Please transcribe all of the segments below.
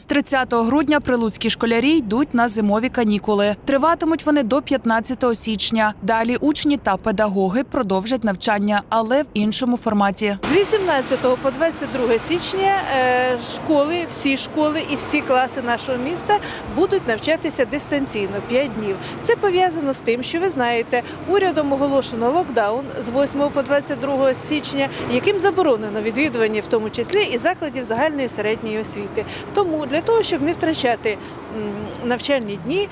Із 30 грудня прилуцькі школярі йдуть на зимові канікули. Триватимуть вони до 15 січня. Далі учні та педагоги продовжать навчання, але в іншому форматі. З 18 по 22 січня е, школи, всі школи і всі класи нашого міста будуть навчатися дистанційно 5 днів. Це пов'язано з тим, що ви знаєте, урядом оголошено локдаун з 8 по 22 січня, яким заборонено відвідування, в тому числі і закладів загальної середньої освіти. Тому для того, щоб не втрачати навчальні дні,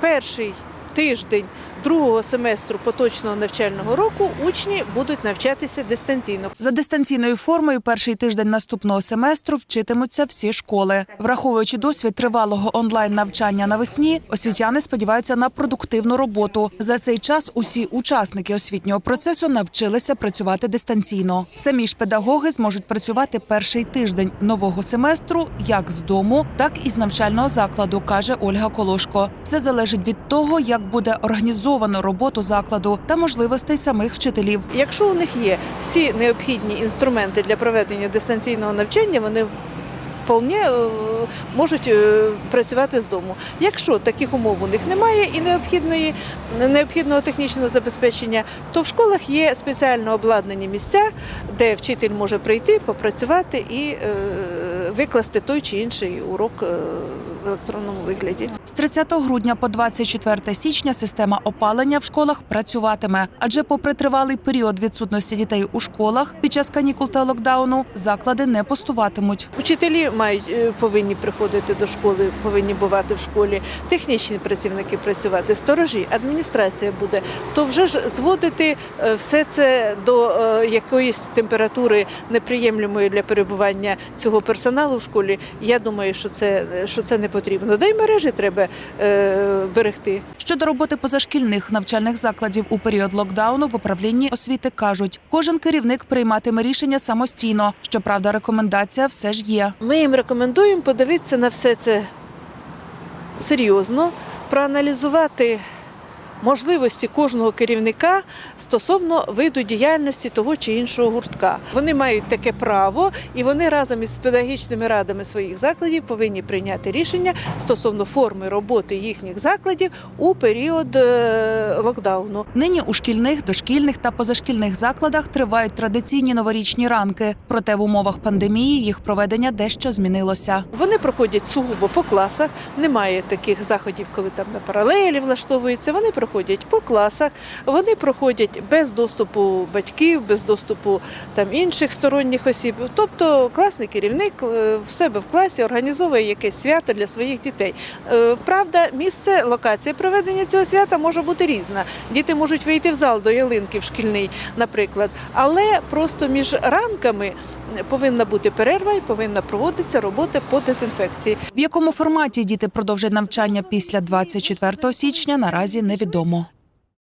перший тиждень другого семестру поточного навчального року учні будуть навчатися дистанційно. За дистанційною формою перший тиждень наступного семестру вчитимуться всі школи. Враховуючи досвід тривалого онлайн навчання навесні, освітяни сподіваються на продуктивну роботу. За цей час усі учасники освітнього процесу навчилися працювати дистанційно. Самі ж педагоги зможуть працювати перший тиждень нового семестру як з дому, так і з навчального закладу, каже Ольга Колошко. Все залежить від того, як буде організовано роботу закладу та можливостей самих вчителів. Якщо у них є всі необхідні інструменти для проведення дистанційного навчання, вони вполне е, можуть е, працювати з дому. Якщо таких умов у них немає і необхідної необхідного технічного забезпечення, то в школах є спеціально обладнані місця, де вчитель може прийти, попрацювати і е, викласти той чи інший урок в електронному вигляді. З 30 грудня по 24 січня система опалення в школах працюватиме, адже, попри тривалий період відсутності дітей у школах під час канікул та локдауну, заклади не пустуватимуть. Учителі мають е, повинні приходити до школи, повинні бувати в школі, технічні працівники працювати, сторожі, адміністрація буде. То вже ж зводити е, все це до е, якоїсь температури неприємлемої для перебування цього персоналу в школі. Я думаю, що це що це не потрібно. Да й мережі треба берегти. Щодо роботи позашкільних навчальних закладів у період локдауну в управлінні освіти кажуть, кожен керівник прийматиме рішення самостійно. Щоправда, рекомендація все ж є. Ми їм рекомендуємо подивитися на все це серйозно, проаналізувати можливості кожного керівника стосовно виду діяльності того чи іншого гуртка. Вони мають таке право, і вони разом із педагогічними радами своїх закладів повинні прийняти рішення стосовно форми роботи їхніх закладів у період е, локдауну. Нині у шкільних, дошкільних та позашкільних закладах тривають традиційні новорічні ранки. Проте в умовах пандемії їх проведення дещо змінилося. Вони проходять сугубо по класах. Немає таких заходів, коли там на паралелі влаштовуються. Вони проходять по класах, вони проходять без доступу батьків, без доступу там інших сторонніх осіб. Тобто класний керівник е, в себе в класі організовує якесь свято для своїх дітей. Е, Правда, місце локація проведення цього свята може бути різна. Діти можуть вийти в зал до ялинки в шкільний, наприклад, але просто між ранками повинна бути перерва і повинна проводитися робота по дезінфекції. В якому форматі діти продовжать навчання після 24 січня наразі невідомо. Romo.